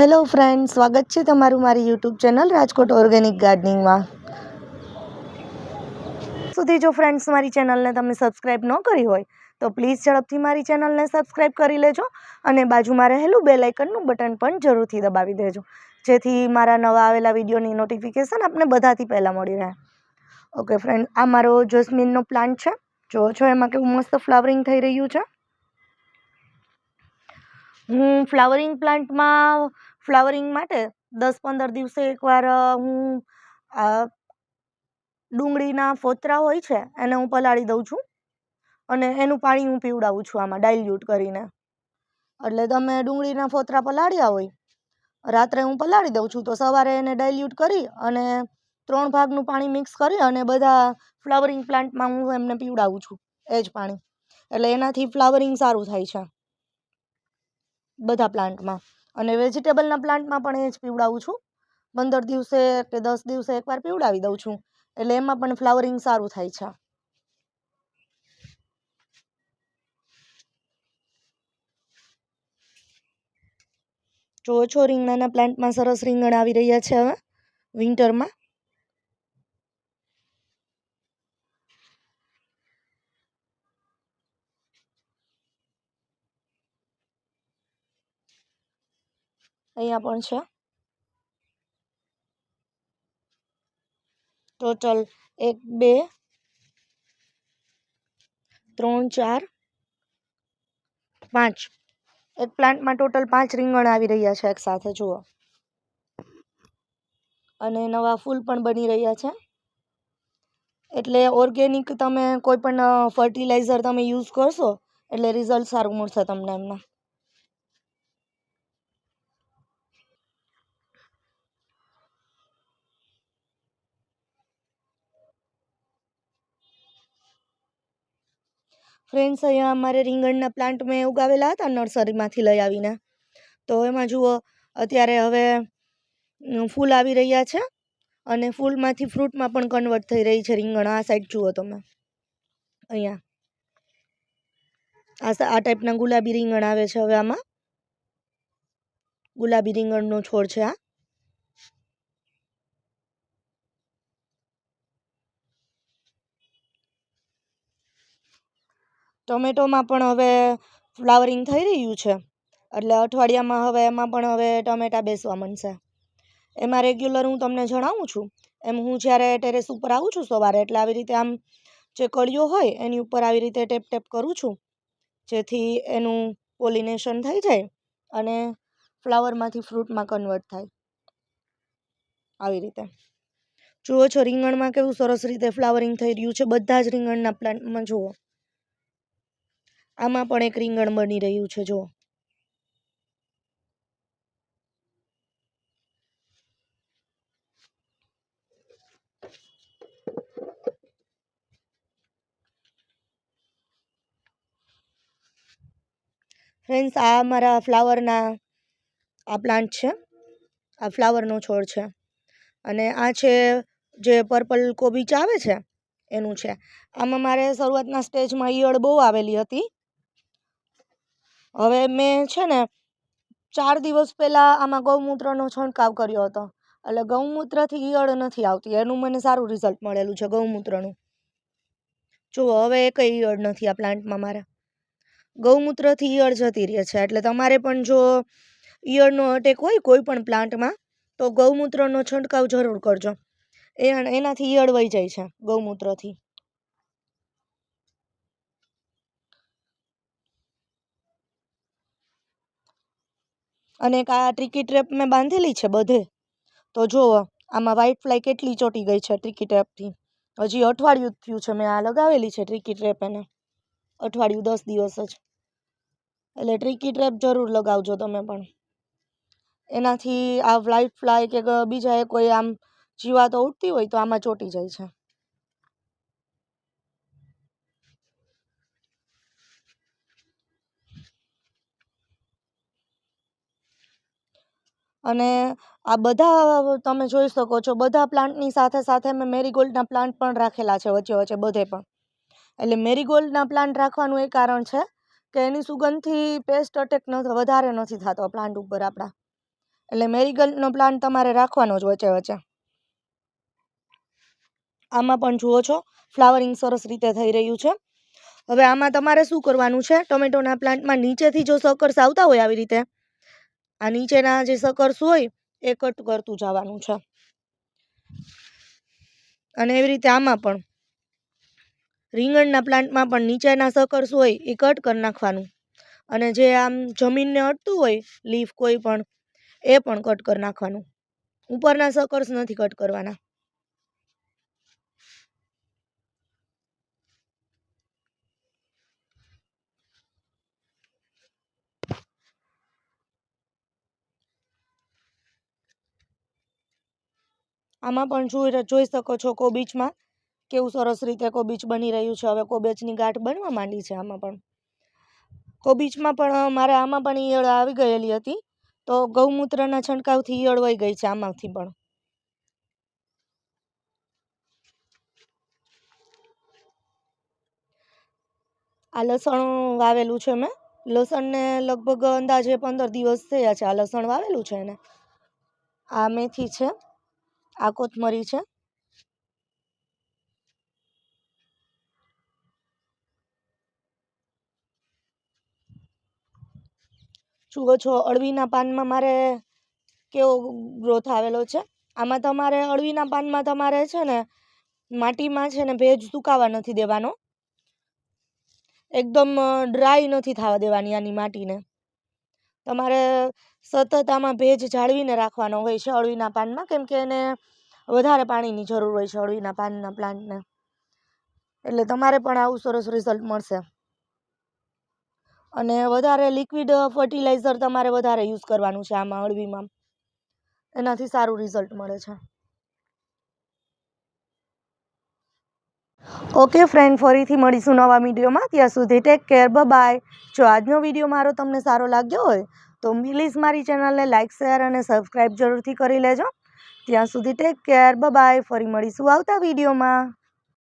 Hello friend સ્વાગત છે તમારું મારી યુટ્યુબ ચેનલ રાજકોટ ઓર્ગેનિક ગાર્ડનિંગમાં. સુધી જો ફ્રેન્ડ્સ, મારી ચેનલને તમે સબસ્ક્રાઈબ ન કરી હોય, તો પ્લીઝ ઝડપથી મારી ચેનલને સબસ્ક્રાઈબ કરી લેજો અને બાજુમાં રહેલું બે આઇકનનું બટન પણ જરૂરથી દબાવી દેજો. જેથી મારા નવા આવેલા વિડીયોની નોટિફિકેશન આપને બધાથી પહેલાં મળી રહે. ઓકે ફ્રેન્ડ, આ મારો જસ્મીનનો પ્લાન્ટ છે. જો છો એમાં કેવું મસ્ત ફ્લાવરિંગ થઈ રહ્યું છે. હું ફ્લાવરિંગ પ્લાન્ટમાં ફ્લાવરિંગ માટે દસ પંદર દિવસે એકવાર હું ડુંગળીના ફોતરા હોય છે એને હું પલાળી દઉં છું અને એનું પાણી હું પીવડાવું છું આમાં ડાઇલ્યુટ કરીને. એટલે તમે ડુંગળીના ફોતરા પલાળ્યા હોય, રાત્રે હું પલાળી દઉં છું તો સવારે એને ડાઇલ્યુટ કરી અને ત્રણ ભાગનું પાણી મિક્સ કરી અને બધા ફ્લાવરિંગ પ્લાન્ટમાં હું એમને પીવડાવું છું, એ જ પાણી. એટલે એનાથી ફ્લાવરિંગ સારું થાય છે, બધા પ્લાન્ટમાં. અને વેજીટેબલના પ્લાન્ટમાં પણ એ જ પીવડાવું છું. પંદર દિવસે કે દસ દિવસે એકવાર પીવડાવી દઉં છું. એટલે એમાં પણ ફ્લાવરિંગ સારું થાય છે. જો છો રીંગણાના પ્લાન્ટમાં સરસ રીંગણ આવી રહ્યા છે હવે વિન્ટરમાં અહીંયા પણ છે. ટોટલ એક, બે, ત્રણ, ચાર, પાંચ. એક પ્લાન્ટમાં ટોટલ પાંચ રીંગણ આવી રહ્યા છે એકસાથે જુઓ. અને નવા ફૂલ પણ બની રહ્યા છે. એટલે ઓર્ગેનિક તમે કોઈ પણ ફર્ટિલાઇઝર તમે યુઝ કરશો, એટલે રિઝલ્ટ સારું મળશે તમને એમના. ફ્રેન્ડ્સ અહીંયા અમારે રીંગણના પ્લાન્ટ મેં ઉગાવેલા હતા નર્સરીમાંથી લઈ આવીને. તો એમાં જુઓ, અત્યારે હવે ફૂલ આવી રહ્યા છે અને ફૂલમાંથી ફ્રૂટમાં પણ કન્વર્ટ થઈ રહી છે રીંગણ. આ સાઈડ જુઓ તમે. અહીંયા. આ આ ટાઈપના ગુલાબી રીંગણ આવે છે હવે આમાં. ગુલાબી રીંગણનો છોડ છે આ. ટોમેટોમાં પણ હવે ફ્લાવરિંગ થઈ રહ્યું છે. એટલે અઠવાડિયામાં હવે એમાં પણ હવે ટમેટા બેસવા માંડશે. એમાં રેગ્યુલર હું તમને જણાવું છું. એમ હું જ્યારે ટેરેસ ઉપર આવું છું સવારે, એટલે આવી રીતે આમ જે કળીઓ હોય એની ઉપર આવી રીતે ટેપ ટેપ કરું છું. જેથી એનું પોલિનેશન થઈ જાય અને ફ્લાવરમાંથી ફ્રૂટમાં કન્વર્ટ થાય. આવી રીતે. જુઓ છો રીંગણમાં કેવું સરસ રીતે ફ્લાવરિંગ થઈ રહ્યું છે. બધા જ રીંગણના પ્લાન્ટમાં જુઓ. આમાં પણ એક રીંગણ બની રહ્યું છે, જો. ફ્રેન્ડ્સ આ મારા ફ્લાવરના, આ પ્લાન્ટ છે. આ ફ્લાવરનો છોડ છે. અને આ છે જે પર્પલ કોબીચ આવે છે, એનું છે. આમાં મારે શરૂઆતના સ્ટેજમાં ઈયળ બહુ આવેલી હતી. હવે મેં છે ને ચાર દિવસ પહેલાં આમાં ગૌમૂત્રનો છંટકાવ કર્યો હતો. એટલે ગૌમૂત્રથી ઈયળ નથી આવતી, એનું મને સારું રિઝલ્ટ મળેલું છે ગૌમૂત્રનું. જુઓ, હવે કંઈ ઈયળ નથી આ પ્લાન્ટમાં મારે. ગૌમૂત્રથી ઈયળ જતી રહે છે, એટલે તમારે પણ જો ઈયળનો અટેક હોય કોઈ પણ પ્લાન્ટમાં તો ગૌમૂત્રનો છંટકાવ જરૂર કરજો. એ એનાથી ઈયળ વહી જાય છે ગૌમૂત્રથી. અને એક આ ટ્રિકી ટ્રેપ મેં બાંધેલી છે બધે. તો જુઓ આમાં વ્હાઈટ ફ્લાય કેટલી ચોંટી ગઈ છે ટ્રીકી ટ્રેપથી હજી અઠવાડિયું થયું છે, મેં આ લગાવેલી છે ટ્રીકી ટ્રેપ એને. અઠવાડિયું દસ દિવસ જ. એટલે ટ્રીકી ટ્રેપ જરૂર લગાવજો તમે પણ. એનાથી આ વ્હાઈટ ફ્લાય કે બીજા એ કોઈ આમ જીવાતો ઉડતી હોય તો આમાં ચોંટી જાય છે. અને આ બધા તમે જોઈ શકો છો, બધા પ્લાન્ટની સાથે સાથે મેં મેરીગોલ્ડના પ્લાન્ટ પણ રાખેલા છે વચ્ચે વચ્ચે બધે પણ. એટલે મેરીગોલ્ડના પ્લાન્ટ રાખવાનું એ કારણ છે કે એની સુગંધથી પેસ્ટ અટેક નથી વધારે નથી થતો પ્લાન્ટ ઉપર આપણા. એટલે મેરીગોલ્ડનો પ્લાન્ટ તમારે રાખવાનો જ વચ્ચે વચ્ચે. આમાં પણ જુઓ છો ફ્લાવરિંગ સરસ રીતે થઈ રહ્યું છે. હવે આમાં તમારે શું કરવાનું છે? ટોમેટોના પ્લાન્ટમાં નીચેથી જો સકર્સ આવતા હોય આવી રીતે આ નીચેના જે સકર્સ હોય, એ કટ કરતું જવાનું છે. અને એવી રીતે આમાં પણ રીંગણના પ્લાન્ટમાં પણ નીચેના સકર્સ હોય, એ કટ કરી નાખવાનું. અને જે આમ જમીનને અડતું હોય લીફ કોઈ પણ, એ પણ કટ કરી નાખવાનું. ઉપરના સકર્સ નથી કટ કરવાના. આમાં પણ જોઈ જોઈ શકો છો કોબીચમાં કેવું સરસ રીતે કોબીચ બની રહ્યું છે. હવે કોબીચની ગાંઠ બનવા માંડી છે આમાં પણ. કોબીચમાં પણ મારે આમાં પણ ઈયળ આવી ગયેલી હતી. તો ગૌમૂત્રના છંટકાવથી ઈયળ વહી ગઈ છે આમાંથી પણ. આ લસણ વાવેલું છે મેં. લસણને લગભગ અંદાજે પંદર દિવસ થયા છે આ લસણ વાવેલું છે એને. આ મેથી છે. આ કોથમરી છે. જુઓ છો, અળવીના પાનમાં મારે કેવો ગ્રોથ આવેલો છે. આમાં તમારે અળવીના પાનમાં તમારે છે ને, માટીમાં છે ને ભેજ સુકાવા નથી દેવાનો. એકદમ ડ્રાય નથી થવા દેવાની આની માટીને. તમારે સતત આમાં ભેજ જાળવીને રાખવાનો હોય છે અળવીના પાનમાં? કેમ કે એને વધારે પાણીની જરૂર હોય છે અળવીના પાનના પ્લાન્ટને. એટલે તમારે પણ આવું સરસ રિઝલ્ટ મળશે. અને વધારે લિક્વિડ ફર્ટિલાઇઝર તમારે વધારે યુઝ કરવાનું છે આમાં અળવીમાં. એનાથી સારું રિઝલ્ટ મળે છે. ઓકે ફ્રેન્ડ ફરીથી મળીશું નવા વિડીયોમાં. ત્યાં સુધી ટેક કેર બાય જો આજનો વીડિયો મારો તમને સારો લાગ્યો હોય, તો પ્લીઝ મારી ચેનલને લાઇક શેર અને સબસ્ક્રાઈબ જરૂરથી કરી લેજો. ત્યાં સુધી ટેક કેર બાય ફરી મળીશું આવતા વિડીયોમાં.